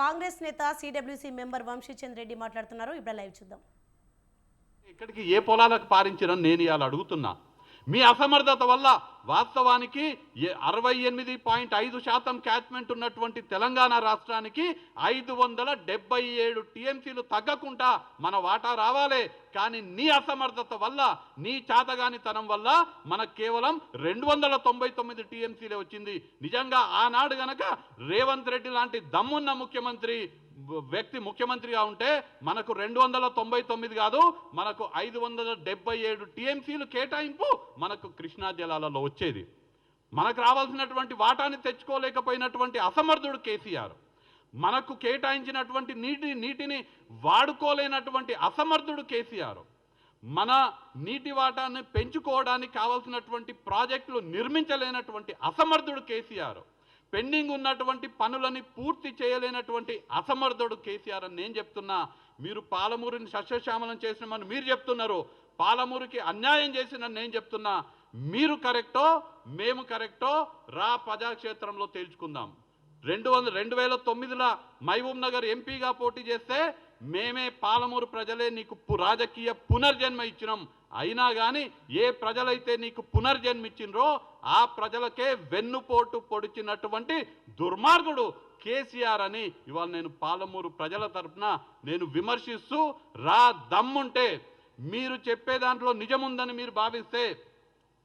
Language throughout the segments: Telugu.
కాంగ్రెస్ నేత సిడబ్ల్యూసీ మెంబర్ వంశీచంద్ రెడ్డి మాట్లాడుతున్నారు. ఇప్పుడు లైవ్ చూద్దాం. ఇక్కడికి ఏ పొలాలకు పారించడం నేను ఇవాళ అడుగుతున్నా. మీ అసమర్థత వల్ల వాస్తవానికి అరవై ఎనిమిది పాయింట్ ఐదు శాతం క్యాచ్మెంట్ ఉన్నటువంటి తెలంగాణ రాష్ట్రానికి ఐదు వందల డెబ్బై ఏడు టీఎంసీలు తగ్గకుండా మన వాటా రావాలే. కానీ నీ అసమర్థత వల్ల నీ చాతగానితనం వల్ల మనకు కేవలం రెండు వందల తొంభై తొమ్మిది టీఎంసీలే వచ్చింది. నిజంగా ఆనాడు గనక రేవంత్ రెడ్డి లాంటి దమ్మున్న ముఖ్యమంత్రి వ్యక్తి ముఖ్యమంత్రిగా ఉంటే మనకు రెండు వందల తొంభై తొమ్మిది కాదు మనకు ఐదు వందల డెబ్బై ఏడు టీఎంసీలు కేటాయింపు మనకు కృష్ణా జలాలలో వచ్చేది. మనకు రావాల్సినటువంటి వాటాని తెచ్చుకోలేకపోయినటువంటి అసమర్థుడు కేసీఆర్. మనకు కేటాయించినటువంటి నీటి నీటిని వాడుకోలేనటువంటి అసమర్థుడు కేసీఆర్. మన నీటి వాటాన్ని పెంచుకోవడానికి కావాల్సినటువంటి ప్రాజెక్టులు నిర్మించలేనటువంటి అసమర్థుడు కేసీఆర్. పెండింగ్ ఉన్నటువంటి పనులని పూర్తి చేయలేనటువంటి అసమర్థుడు కేసీఆర్ అని నేను చెప్తున్నా. మీరు పాలమూరిని సస్యశ్యామలం చేసినామని మీరు చెప్తున్నారు. పాలమూరికి అన్యాయం చేసినని నేను చెప్తున్నా. మీరు కరెక్టో మేము కరెక్టో రా ప్రజాక్షేత్రంలో తేల్చుకుందాం. రెండు వందల రెండు వేల తొమ్మిదిలో మహబూబ్ నగర్ ఎంపీగా పోటీ చేస్తే మేమే పాలమూరు ప్రజలే నీకు పు- రాజకీయ పునర్జన్మ ఇచ్చినాం. అయినా కానీ ఏ ప్రజలైతే నీకు పునర్జన్మ ఆ ప్రజలకే వెన్నుపోటు పొడిచినటువంటి దుర్మార్గుడు కేసీఆర్ అని ఇవాళ నేను పాలమూరు ప్రజల తరపున నేను విమర్శిస్తూ రా దమ్ముంటే మీరు చెప్పే దాంట్లో నిజముందని మీరు భావిస్తే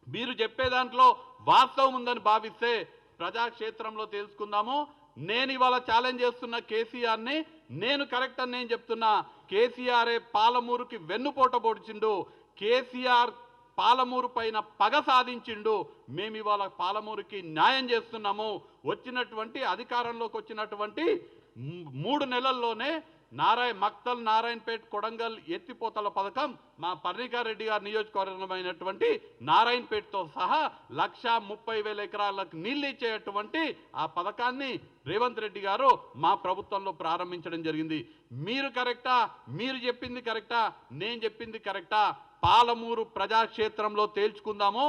మీరు చెప్పే దాంట్లో వాస్తవం ఉందని భావిస్తే ప్రజాక్షేత్రంలో తెలుసుకుందాము. నేను ఇవాళ ఛాలెంజ్ చేస్తున్న కేసీఆర్ని నేను కరెక్ట్ అని నేను చెప్తున్నా కేసీఆరే పాలమూరుకి వెన్నుపోట పొడిచిండు కేసీఆర్ పాలమూరు పైన పగ సాధించిండు మేము ఇవాళ పాలమూరుకి న్యాయం చేస్తున్నాము వచ్చినటువంటి అధికారంలోకి వచ్చినటువంటి మూడు నెలల్లోనే నారాయణ మక్తల్ నారాయణపేట్ కొడంగల్ ఎత్తిపోతల పథకం మా పర్ణికారెడ్డి గారి నియోజకవర్గమైనటువంటి నారాయణపేటతో సహా లక్ష ముప్పై వేల ఎకరాలకు నీళ్ళు ఇచ్చేటువంటి ఆ పథకాన్ని రేవంత్ రెడ్డి గారు మా ప్రభుత్వంలో ప్రారంభించడం జరిగింది. మీరు కరెక్టా? మీరు చెప్పింది కరెక్టా? నేను చెప్పింది కరెక్టా? పాలమూరు ప్రజాక్షేత్రంలో తేల్చుకుందాము?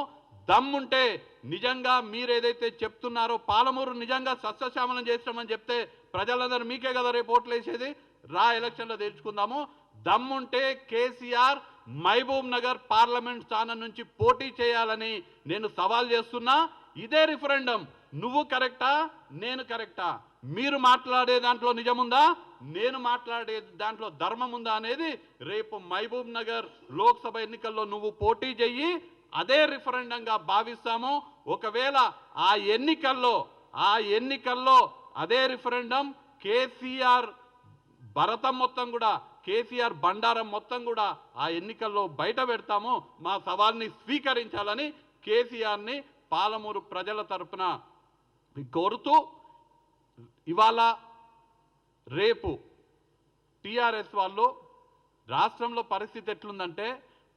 దమ్ముంటే నిజంగా మీరు ఏదైతే చెప్తున్నారో పాలమూరు నిజంగా సస్యశ్యామలం చేస్తామని చెప్తే ప్రజలందరూ మీకే కదా రేపు ఓట్లు వేసేది రా ఎలక్షన్లో తెచ్చుకుందాము. దమ్ముంటే కేసీఆర్ మహబూబ్ నగర్ పార్లమెంట్ స్థానం నుంచి పోటీ చేయాలని నేను సవాల్ చేస్తున్నా. ఇదే రిఫరెండం నువ్వు కరెక్టా? నేను కరెక్టా? మీరు మాట్లాడే దాంట్లో నిజముందా? నేను మాట్లాడే దాంట్లో ధర్మం ఉందా అనేది రేపు మహబూబ్ నగర్ లోక్సభ ఎన్నికల్లో నువ్వు పోటీ చెయ్యి. అదే రిఫరెండంగా భావిస్తాము. ఒకవేళ ఆ ఎన్నికల్లో ఆ ఎన్నికల్లో అదే రిఫరెండం కేసీఆర్ భరతం మొత్తం కూడా కేసీఆర్ బండారం మొత్తం కూడా ఆ ఎన్నికల్లో బయట పెడతాము. మా సవాల్ని స్వీకరించాలని కేసీఆర్ని పాలమూరు ప్రజల తరఫున కోరుతూ ఇవాళ రేపు టీఆర్ఎస్ వాళ్ళు రాష్ట్రంలో పరిస్థితి ఎట్లుందంటే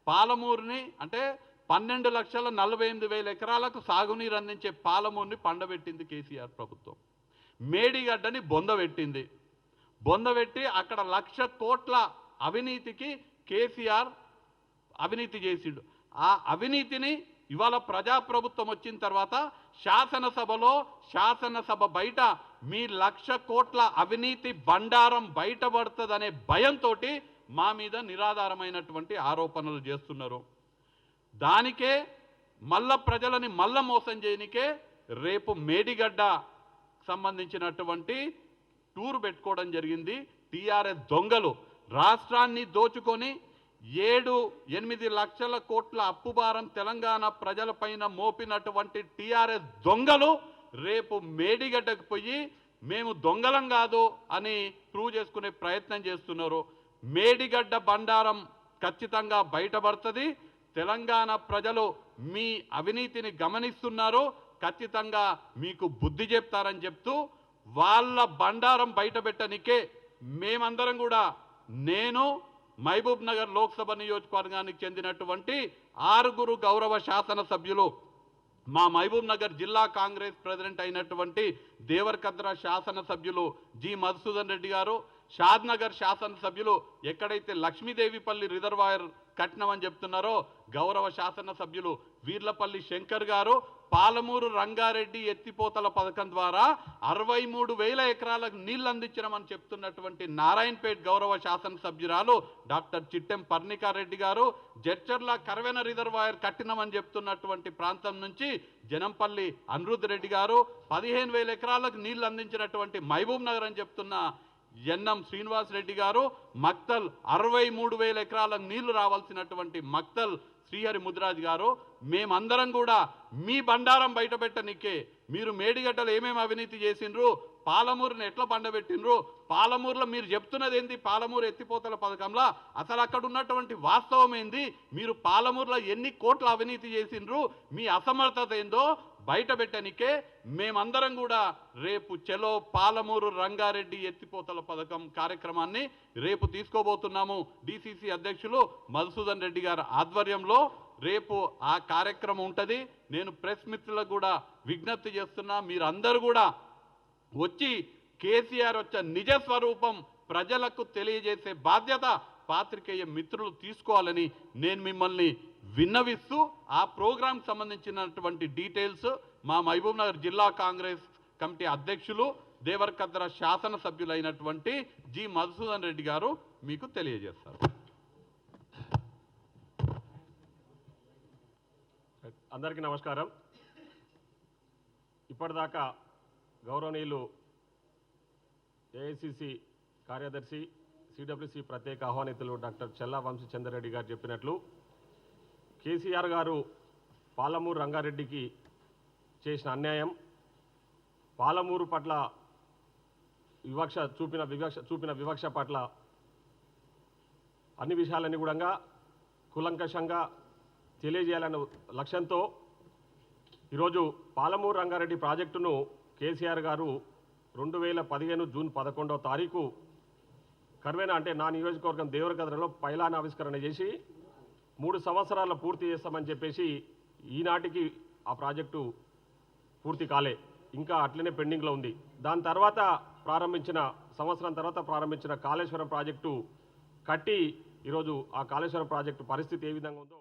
పాలమూరుని అంటే పన్నెండు లక్షల నలభై ఎనిమిది వేల ఎకరాలకు సాగునీరు అందించే పాలమూరుని పండబెట్టింది కేసీఆర్ ప్రభుత్వం. మేడిగడ్డని బొందబెట్టింది బొందబెట్టి అక్కడ లక్ష కోట్ల అవినీతికి కేసీఆర్ అవినీతి చేసిండు. ఆ అవినీతిని ఇవాళ ప్రజాప్రభుత్వం వచ్చిన తర్వాత శాసనసభలో శాసనసభ బయట మీ లక్ష కోట్ల అవినీతి బండారం బయటపడుతుందనే భయంతో మా మీద నిరాధారమైనటువంటి ఆరోపణలు చేస్తున్నారు. దానికే మల్ల ప్రజలని మల్ల మోసం చేయనికే రేపు మేడిగడ్డ సంబంధించినటువంటి టూర్ పెట్టుకోవడం జరిగింది. టీఆర్ఎస్ దొంగలు. రాష్ట్రాన్ని దోచుకొని ఏడు ఎనిమిది లక్షల కోట్ల అప్పుభారం తెలంగాణ ప్రజలపైన మోపినటువంటి టీఆర్ఎస్ దొంగలు రేపు మేడిగడ్డకు పోయి మేము దొంగలం కాదు అని ప్రూవ్ చేసుకునే ప్రయత్నం చేస్తున్నారు. మేడిగడ్డ బండారం ఖచ్చితంగా బయటపడుతుంది. తెలంగాణ ప్రజలు మీ అవినీతిని గమనిస్తున్నారు. ఖచ్చితంగా మీకు బుద్ధి చెప్తారని చెప్తూ వాళ్ళ బండారం బయట పెట్టనికే మేమందరం కూడా నేను మహబూబ్ నగర్ లోక్సభ నియోజకవర్గానికి చెందినటువంటి ఆరుగురు గౌరవ శాసనసభ్యులు మా మహబూబ్ నగర్ జిల్లా కాంగ్రెస్ ప్రెసిడెంట్ అయినటువంటి దేవరకద్ర శాసనసభ్యులు జి మధుసూదన్ రెడ్డి గారు షాద్నగర్ శాసనసభ్యులు ఎక్కడైతే లక్ష్మీదేవిపల్లి రిజర్వాయర్ కట్టినామని చెప్తున్నారో గౌరవ శాసనసభ్యులు వీర్లపల్లి శంకర్ గారు పాలమూరు రంగారెడ్డి ఎత్తిపోతల పథకం ద్వారా అరవై మూడు వేల ఎకరాలకు నీళ్ళు అందించినామని చెప్తున్నటువంటి నారాయణపేట్ గౌరవ శాసనసభ్యురాలు డాక్టర్ చిట్టెం పర్ణికారెడ్డి గారు జడ్చర్ల కరవెన రిజర్వాయర్ కట్టినమని చెప్తున్నటువంటి ప్రాంతం నుంచి జనంపల్లి అనిరుద్ రెడ్డి గారు పదిహేను వేల ఎకరాలకు నీళ్ళు అందించినటువంటి మహబూబ్ నగర్ అని చెప్తున్న ఎన్ఎం శ్రీనివాస్ రెడ్డి గారు మక్తల్ అరవై మూడు వేల ఎకరాలకు నీళ్ళు రావాల్సినటువంటి మక్తల్ శ్రీహరి ముద్రాజ్ గారు. మేమందరం కూడా మీ బండారం బయటపెట్టనికే మీరు మేడిగడ్డలు ఏమేమి అవినీతి చేసిండ్రు పాలమూరుని ఎట్లా పండబెట్టిండ్రు పాలమూరులో మీరు చెప్తున్నది ఏంది పాలమూరు ఎత్తిపోతల పథకంలో? అసలు అక్కడ ఉన్నటువంటి వాస్తవం ఏంది? మీరు పాలమూరులో ఎన్ని కోట్ల అవినీతి చేసిండ్రు? మీ అసమర్థత ఏందో? బయట పెట్టనికే మేమందరం కూడా రేపు చెలో పాలమూరు రంగారెడ్డి ఎత్తిపోతల పథకం కార్యక్రమాన్ని రేపు తీసుకోబోతున్నాము. డిసిసి అధ్యక్షులు మధుసూదన్ రెడ్డి గారి ఆధ్వర్యంలో రేపు ఆ కార్యక్రమం ఉంటుంది. నేను ప్రెస్ మిత్రులకు కూడా విజ్ఞప్తి చేస్తున్నా మీరందరూ కూడా వచ్చి కేసీఆర్ వచ్చే నిజ స్వరూపం ప్రజలకు తెలియజేసే బాధ్యత పాత్రికేయ మిత్రులు తీసుకోవాలని నేను మిమ్మల్ని విన్నవిస్తూ ఆ ప్రోగ్రాం సంబంధించినటువంటి డీటెయిల్స్ మా మహబూబ్ నగర్ జిల్లా కాంగ్రెస్ కమిటీ అధ్యక్షులు దేవరకద్ర శాసనసభ్యులైనటువంటి జి మధుసూదన్ రెడ్డి గారు మీకు తెలియజేస్తారు. అందరికీ నమస్కారం. ఇప్పటిదాకా గౌరవనీయులు ఏఐసిసి కార్యదర్శి సిడబ్ల్యూసి ప్రత్యేక ఆహ్వానితులు డాక్టర్ చెల్లా వంశీచంద్రరెడ్డి గారు చెప్పినట్లు కేసీఆర్ గారు పాలమూరు రంగారెడ్డికి చేసిన అన్యాయం పాలమూరు పట్ల వివక్ష చూపిన వివక్ష చూపిన వివక్ష పట్ల అన్ని విషయాలన్నీ కూడా కులంకషంగా తెలియజేయాలన్న లక్ష్యంతో ఈరోజు పాలమూరు రంగారెడ్డి ప్రాజెక్టును కేసీఆర్ గారు రెండు వేల పదిహేను జూన్ పదకొండవ తారీఖు కర్వేన అంటే నా నియోజకవర్గం దేవరగద్రలో పైలాన్ ఆవిష్కరణ చేసి మూడు సంవత్సరాల పూర్తి చేస్తామని చెప్పేసి ఈనాటికి ఆ ప్రాజెక్టు పూర్తి కాలే. ఇంకా అట్లనే పెండింగ్లో ఉంది. దాని తర్వాత ప్రారంభించిన సంవత్సరం తర్వాత ప్రారంభించిన కాళేశ్వరం ప్రాజెక్టు కట్టి ఈరోజు ఆ కాళేశ్వరం ప్రాజెక్టు పరిస్థితి ఏ విధంగా ఉందో